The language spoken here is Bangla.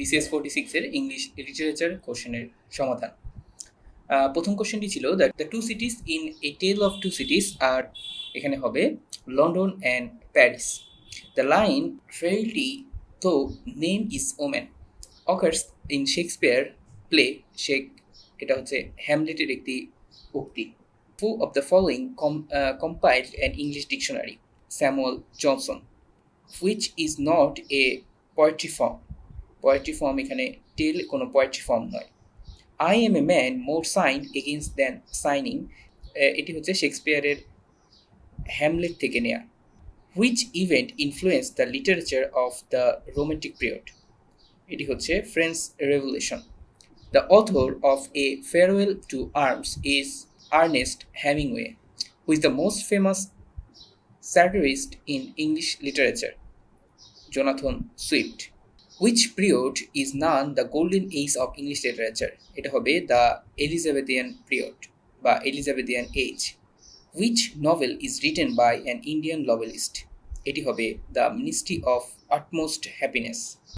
বিসিএস ফোর্টি সিক্সের ইংলিশ লিটারেচার কোশ্চেনের সমাধান। প্রথম কোশ্চেনটি ছিল that the two cities in a tale of two cities আর এখানে হবে London and Paris the line frailty তো name is women occurs in Shakespeare play shake এটা হচ্ছে হ্যামলেটের একটি উক্তি। Who of the following compiled and English dictionary Samuel Johnson which is not a poetry form poetry form এখানে টেল কোনো পোয়েট্রি ফর্ম নয়। I am a man more sinned against than sinning এটি হচ্ছে শেক্সপিয়ারের হ্যামলেট থেকে নেয়া। Which event influence the literature of the romantic period এটি হচ্ছে French revolution the author of a farewell to arms is Ernest Hemingway who is the most famous satirist in English literature Jonathan Swift. Which period is known the golden age of English literature এটা হবে দ্য এলিজাবেথিয়ান পিরিয়ড বা Elizabethan age which novel is written by an Indian novelist এটি হবে the ministry of utmost happiness